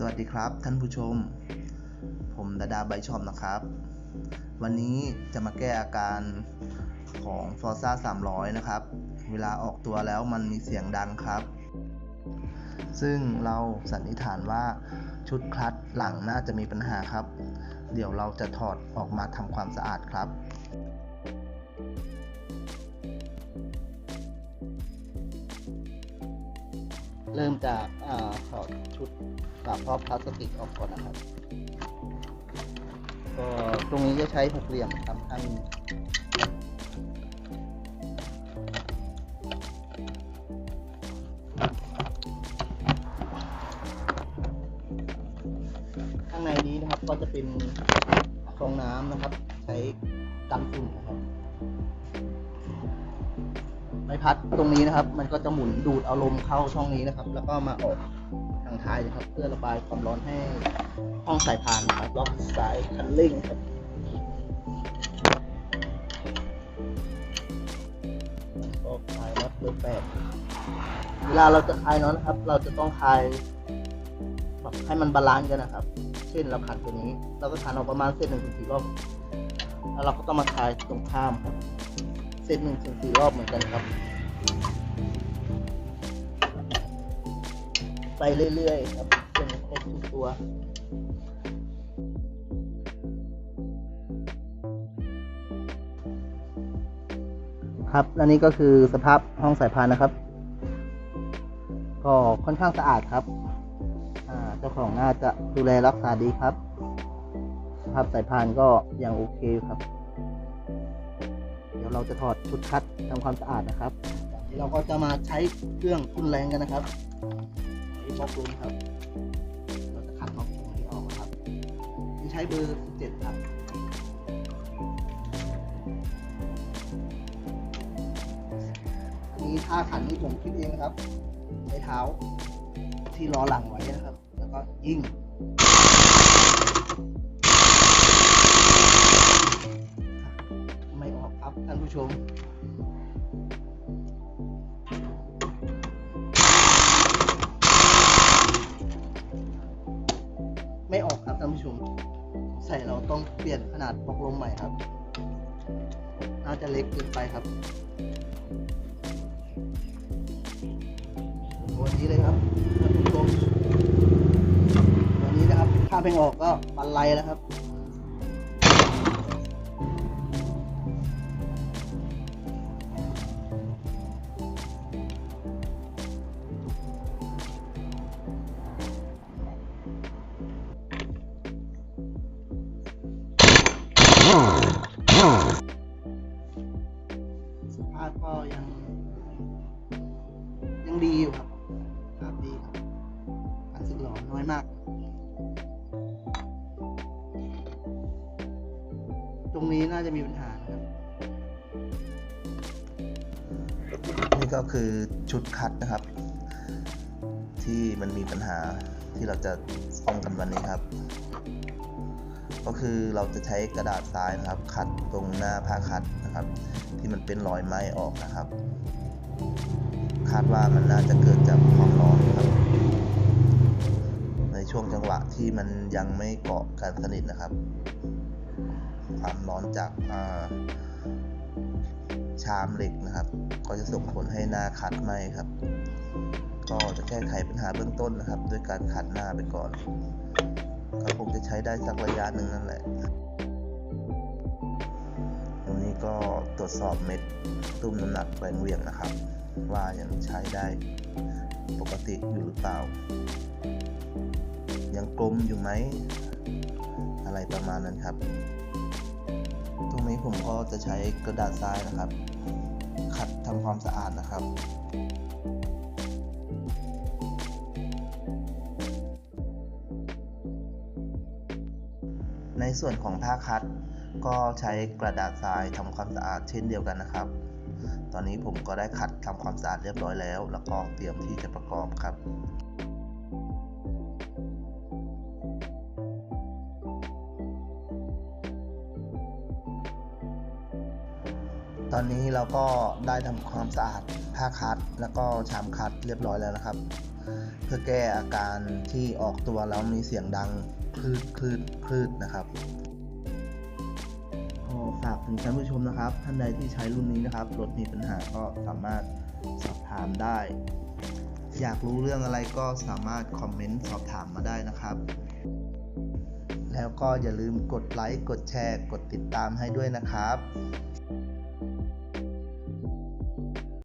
สวัสดีครับท่านผู้ชม ผมดาดาใบชอบนะครับ วันนี้จะมาแก้อาการของ Forza 300 นะครับ เวลาออกตัวแล้วมันมีเสียงดังครับ ซึ่งเราสันนิษฐานว่าชุดคลัตช์หลังน่าจะมีปัญหาครับ เดี๋ยวเราจะถอดออกมาทำความสะอาดครับ เริ่มจากถอดชุดฝาครอบพลาสติกออกก่อนนะครับก็ตรงนี้จะใช้หกเหลี่ยมทำให้ข้างในนี้นะครับก็จะเป็นฟองน้ำนะครับ ใช้กันฝุ่นนะครับ ใบพัดตรงนี้นะครับ มันก็จะหมุนดูดเอาลมเข้าช่องนี้นะครับ แล้วก็มาออกทางท้ายนะครับ เพื่อระบายความร้อนให้ห้องสายพานนะครับล็อกสายคันเร่งครับก็คลายน็อตเบอร์แปดเวลาเราจะคลายน็อตนะครับ เราจะต้องคลายแบบให้มันบาลานซ์กันนะครับ เช่นเราขันตัวนี้ เราก็ขันออกประมาณเส้นหนึ่งถึงสี่รอบแล้วเราก็ต้องมาคลายตรงข้ามครับ เซตหนึ่งถึงสี่รอบเหมือนกันครับ ไปเรื่อยๆครับจนครบทุกตัวครับและนี่ก็คือสภาพห้องสายพานนะครับ ก็ค่อนข้างสะอาดครับเจ้าของน่าจะดูแลรักษาดีครับ สภาพสายพานก็ยังโอเคครับ ดี๋ยวเราจะถอดชุดคัดทำความสะอาดนะครับเราก็จะมาใช้เครื่องทุนแรงกันนะครับนี่บล็อกลมครับ เราจะขัดบล็อกตรงนี้ออกครับนี่ใช้เบอร์ 17 ครับอันนี้ท่าขันนี่ผมคิดเองนะครับใช้เท้าที่ล้อหลังไว้นะครับ แล้วก็ยิง ท่านผู้ชม ไม่ออกครับท่านผู้ชม ใส่เราต้องเปลี่ยนขนาดบอกลมใหม่ครับ น่าจะเล็กเกินไปครับตัวนี้เลยครับท่านผู้ชมตัวนี้นะครับถ้าเป็นออกก็บันไลแล้วครับ สภาพก็ยัง ยังดีอยู่ครับภาพดีครับการสึกหลอน้อยมาก ตรงนี้น่าจะมีปัญหานะครับ นี่ก็คือชุดคัดนะครับ ที่มันมีปัญหาที่เราจะซ่อมกันวันนี้ครับ ก็คือเราจะใช้กระดาษทรายนะครับ ขัดตรงหน้าผ้าคัดนะครับ ที่มันเป็นรอยไหม้ออกนะครับ คาดว่ามันน่าจะเกิดจากความร้อนครับ ในช่วงจังหวะที่มันยังไม่เกาะกันสนิทนะครับ ความร้อนจากาชามเหล็กนะครับ ก็จะส่งผลให้หน้าขัดไหมครับ ก็จะแก้ไขปัญหาเบื้องต้นนะครับ ด้วยการขัดหน้าไปก่อน ก็คงจะใช้ได้สักระยะหนึ่งนั่นแหละตรงนี้ก็ตรวจสอบเม็ดตุ้มน้ำหนักแรงเวียงนะครับ ว่ายังใช้ได้ปกติอยู่หรือเปล่า ยังกลมอยู่ไหม อะไรประมาณนั้นครับ ตรงนี้ผมก็จะใช้กระดาษทรายนะครับ ขัดทำความสะอาดนะครับ ส่วนของผ้าคัด ก็ใช้กระดาษทรายทำความสะอาดเช่นเดียวกันนะครับ ตอนนี้ผมก็ได้ขัดทำความสะอาดเรียบร้อยแล้ว แล้วก็เตรียมที่จะประกอบครับตอนนี้เราก็ได้ทำความสะอาดผ้าคัด แล้วก็ชามคัดเรียบร้อยแล้วนะครับ เพื่อแก้อาการที่ออกตัวแล้วมีเสียงดัง คลืดคลืดคลืดนะครับก็ฝากถึงท่านผู้ชมนะครับ ท่านใดที่ใช้รุ่นนี้นะครับรถมีปัญหาก็สามารถสอบถามได้ อยากรู้เรื่องอะไรก็สามารถคอมเมนต์สอบถามมาได้นะครับ แล้วก็อย่าลืมกดไลค์กดแชร์ กดติดตามให้ด้วยนะครับ